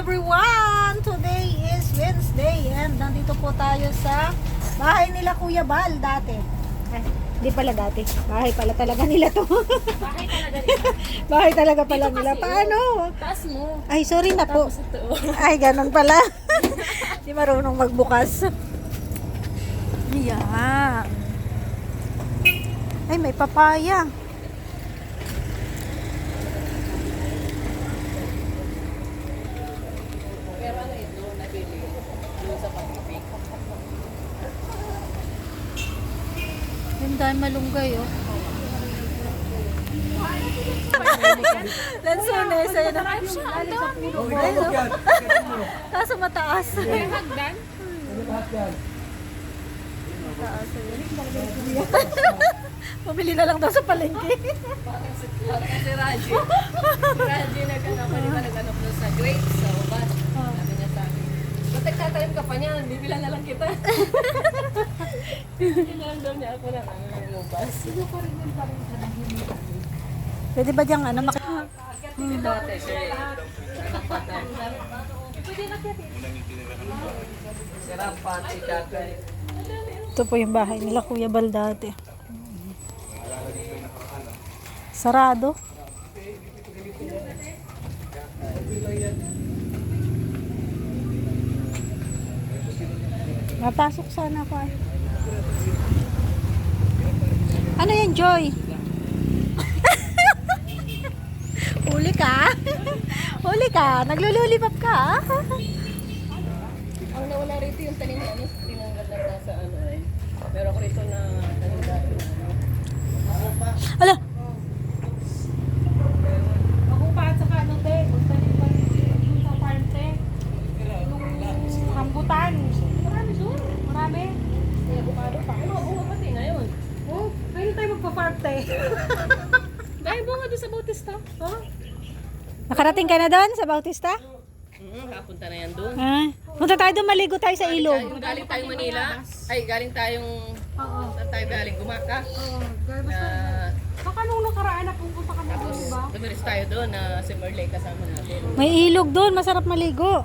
everyone! Today is Wednesday and nandito po tayo sa bahay nila Kuya Bal dati. Ay, hindi pala dati. Bahay pala talaga nila to. Bakit talaga nila? bahay talaga pala Dito nila. Paano? Taas mo. Ay, sorry na po. Ito. Ay, ganun pala. Hindi marunong magbukas. Yan. Ay, may papaya. Pero ano ito, nabili. Doon sa Pacific. Dahil malunggay, oh. Lansunes, ayun na. Siya, ang dami. Kaso mataas. May hagdan. Mataas. Pumili na lang daw sa palengke. Parang si Raji. Raji naghanap pa rin naghanap doon sa grapes sa ubas. Niya ba't nagtatanim ka pa niyan? Bibila na lang kita. Kailangan daw niya ako ng ano, ng ubas. Pwede ba diyang ano, maki- Dati, sir. Anak pata. Si Rapat, si Kakay. Ito po yung bahay nila Kuya Bal dati. Sarado. Mapasok sana ako ay. Ano yan, Joy? Huli ka? Huli ka? Naglululipap ka? Ang nawala rito yung tanim na tinanggal na sa- ano eh. Pero ako rito na tanim na ano. Ala, Ako pa at saka ano te, magtanim pa rin yung sa farm te. Yung rambutan. Marami doon. Marami. May avocado pa. Ano, bunga pati ngayon. Oh, kailan tayo magpa-farm te? Dahil bunga doon sa Bautista. oh, nakarating ka na doon sa Bautista? Mm, kapunta na yan doon. Ah, punta tayo doon, maligo tayo sa ilog. Galing, galing tayong Manila. Ay, galing tayong... oo. Saan tayo galing? Gumaka. Oo, basta. Baka nung nakaraan na pupunta kami doon, di ba? tumiris tayo doon na si Merle kasama natin. May ilog doon, masarap maligo.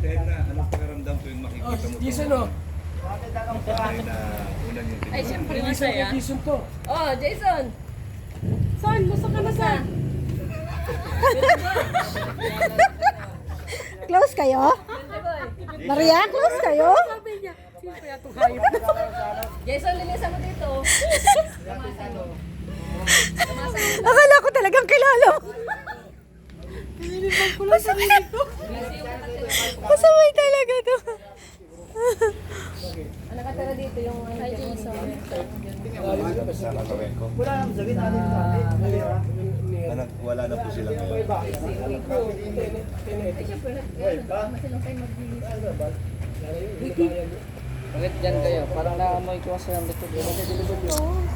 Dahil na, anong pakiramdam ko yung makikita mo Yes, itong ano? bahay na unan yung Ay, siyempre masaya. Jason to. Oh, Jason! Son, gusto ka na son? Close kayo? Maria, close kayo? Sabi niya, sino kaya ito hayop? Jason, linisan mo dito. Akala ko talagang kilala mo. Talaga to. Ang nakatira dito yung ano dyan ko. Wala naman sabihin natin sa atin. Na nag- Wala na po sila ngayon. Wait dyan kayo. Parang naamoy ko kasi ang likod.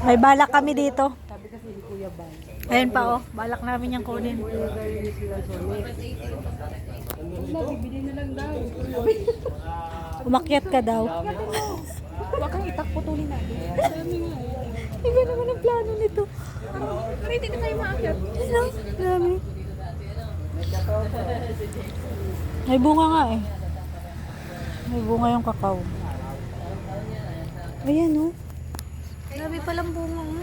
May balak kami dito. Ayan pa oh, balak namin yung kunin. Umakyat ka daw. Huwag kang itakputulin natin. Iba naman ang plano nito. Pero hindi na tayo maakyat. Ano? Dami. May bunga nga eh. May bunga yung kakao. Ayan oh. Grabe palang bunga oh.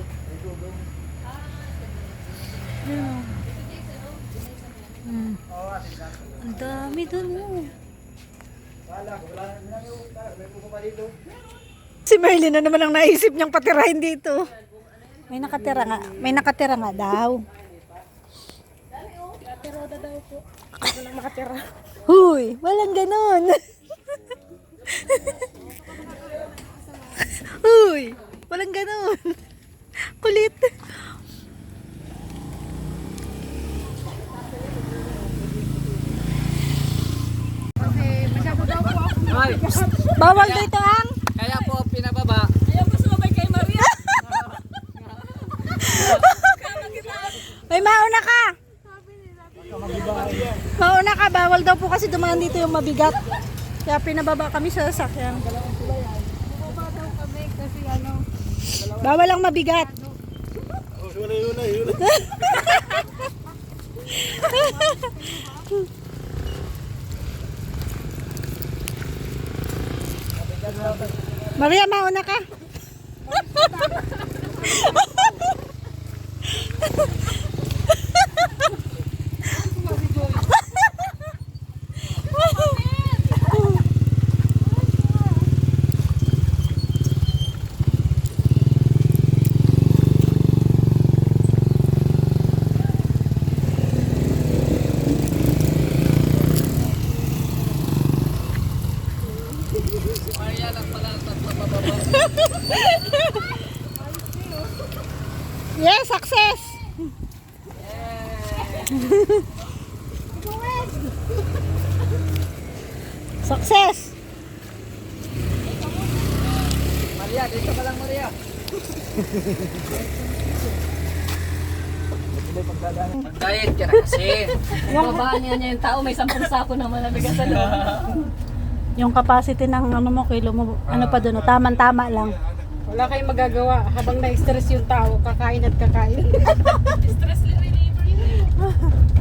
Ayan oh. Hmm. Ang dami dun oh. Si Merlin na naman ang naisip niyang patirahin dito. May nakatira nga. May nakatira nga daw. Huy, walang ganon. Huy, walang ganon. Kulit. Ay, Bawal dito ang. kaya po pinababa. Ayaw ko sumabay kay Maria. May mauna ka. Mauna ka, bawal daw po kasi dumaan dito yung mabigat. Kaya pinababa kami sa sasakyan. Ano, Bawal ang mabigat. na yun na yun. Maria, mauna ka. Maria lang pala ang tatlo pababa. Yes, success. Success. Maria, dito ka lang Maria. Mag-diet ka na kasi. Babaan niya niya yung tao, may sampung sako na malamigas sa loob. Yung capacity ng ano mo, kilo mo, ano pa doon, tama-tama lang. Wala kayong magagawa. Habang na-stress yung tao, kakain at kakain. Stress reliever yun.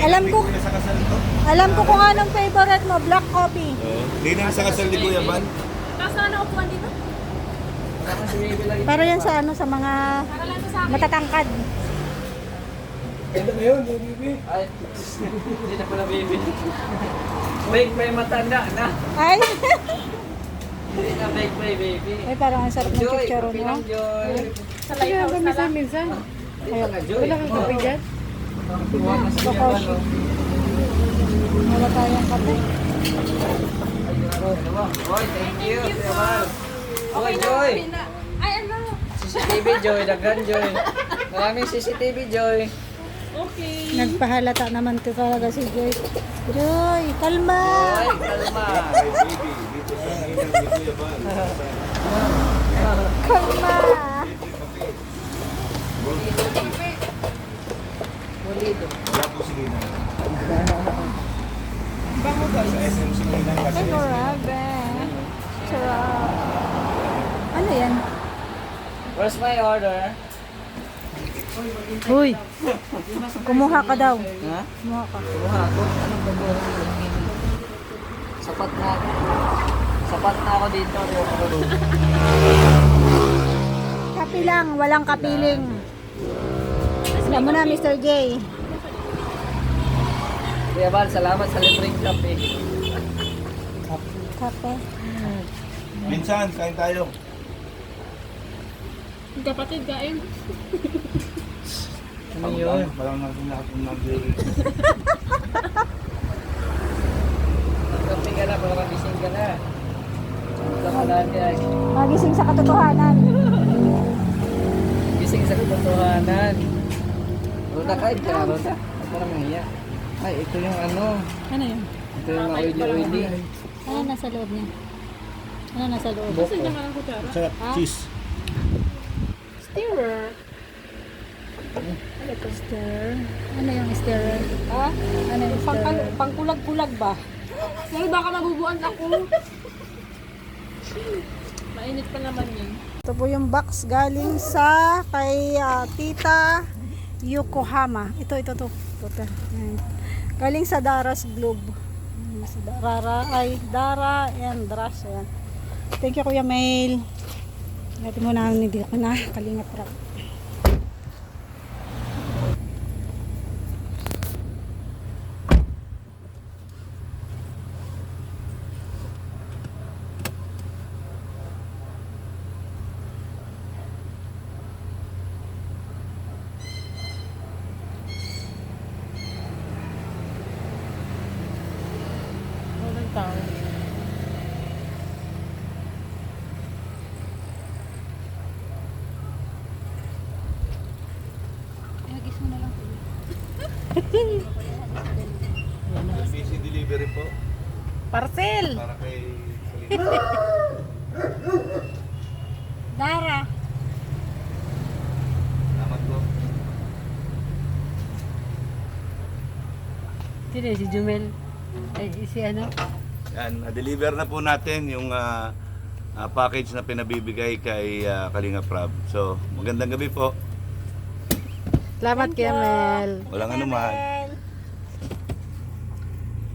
Alam ko, Hindi na sa kasal to. alam ko kung anong favorite mo, black coffee. Oo. Hindi na sa kasal ni Kuya Van. Tapos na naupuan dito? Para yan sa ano, sa mga matatangkad. Ay, hindi na pala baby. Bake pa yung matanda na. Ay, Hindi na bake yung baby. ay parang ang sarap ng Joy, chicharon kape mo. lang Joy. Sa lighthouse na lang. minsan. Dito na Joy. Wala kang kape dyan? Oh. Wala tayong kape. Boy, thank you. Boy, Joy. Ay, ano? CCTV Joy, daghan Joy. Maraming CCTV Joy. Okay. Nagpahalata naman to talaga si Joy. Joy, kalma! Joy, kalma. Ay, baby. Kalma! Wala po sige na. Sa SM sige na kasi. Ay, grabe. Ano yan? Where's my order? Huy! Kumuha ka daw. Ha? Kumuha ka. Kumuha ako. Anong kumuha ko? Sapat na ako. Sapat na ako dito. Kapi lang, walang kapiling. Alam mo na, Mr. J. Kuya Bal, salamat sa libreng kape. Kape. Minsan, kain tayo. Kapatid, kain. Ano yun? Parang natin lahat ng nag Kape ka na, para magising ka na. Sa palagay. Magising sa katotohanan. Gising sa katotohanan. Kain ka na, Roda. Huwag ka na mahiya. Ay, ito yung ano. Ano yun? Ito yung oily-oily. Ano nasa loob niya? Ano nasa loob? Boko. Kasi ka ng kutsara. Sarap, cheese. Stirrer. Stir. Ano yung stirrer? Ha? Ano yung ano, stirrer? pang kulag-kulag ba? Pero baka mabubuan ako. Mainit pa naman yun. Ito po yung box galing sa kay ah, Tita Yokohama. Ito, ito, ito. ito, ito. Galing sa Dara's Globe. Sa Dara, ay, Dara and Drash. Ayan. Thank you, Kuya Mail. Natin mo namin hindi ko na kalingat rap. Walang tao. Agis mo na lang. Busy delivery po. Parcel! Para kay Dara. Salamat po. Sino si Jumel? Ay, si ano? Yan, na-deliver na po natin yung ah, ah, package na pinabibigay kay ah, Kalinga Prab. So, magandang gabi po. Salamat, Kiamel. Walang anuman.